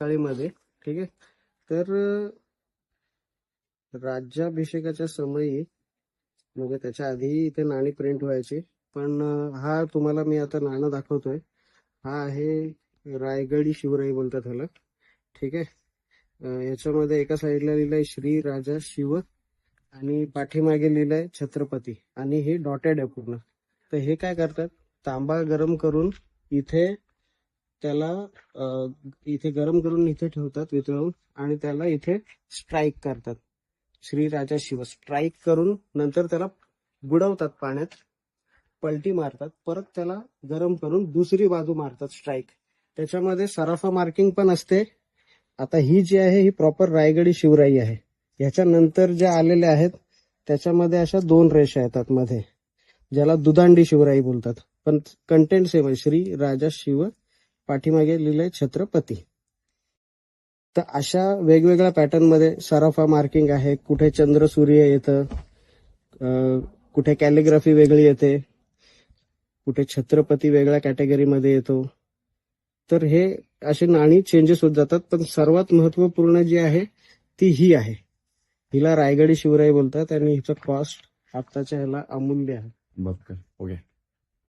मध्ये ठीक आहे? तर राज्याभिषेकाच्या समयी म्हणजे त्याच्या आधी इथे नाणी प्रिंट व्हायची. पण हा तुम्हाला मी आता नाणं दाखवतोय. हा आहे रायगडी शिवराई बोलतात ह्याला ठीक आहे? याच्यामध्ये एका साईडला लिहिलंय श्री राजा शिव आणि पाठीमागे लिहिलंय छत्रपती आणि हे डॉटेड आहे पूर्ण. तर हे काय करतात? तांबा गरम करून इथे त्याला इथे गरम करून इथे ठेवतात वितळून आणि त्याला इथे स्ट्राईक करतात. श्री राजा शिव स्ट्राईक करून नंतर त्याला बुडवतात पाण्यात पलटी मारतात परत त्याला गरम करून दुसरी बाजू मारतात स्ट्राईक त्याच्यामध्ये सराफा मार्किंग पण असते. आता ही जी आहे ही प्रॉपर रायगडी शिवराई आहे. ह्याच्यानंतर ज्या आलेल्या आहेत त्याच्यामध्ये अशा दोन रेषा येतात मध्ये ज्याला दुधांडी शिवराई बोलतात. पण कंटेंट सेम आहे. श्री राजा शिव पाठीमागे लिहिलंय छत्रपती. तर अशा वेगवेगळ्या पॅटर्नमध्ये सराफा मार्किंग आहे कुठे चंद्र सूर्य येतं कुठे कॅलिग्राफी वेगळी येते कुठे छत्रपती वेगळ्या कॅटेगरीमध्ये येतो. तर हे असे नाणी चेंजेस होत जातात पण सर्वात महत्त्वपूर्ण जी आहे ती ही आहे. हिला रायगडी शिवराई बोलतात आणि हिचं कॉस्ट आत्ताच्या ह्याला अमूल्य आहे. बघ ओके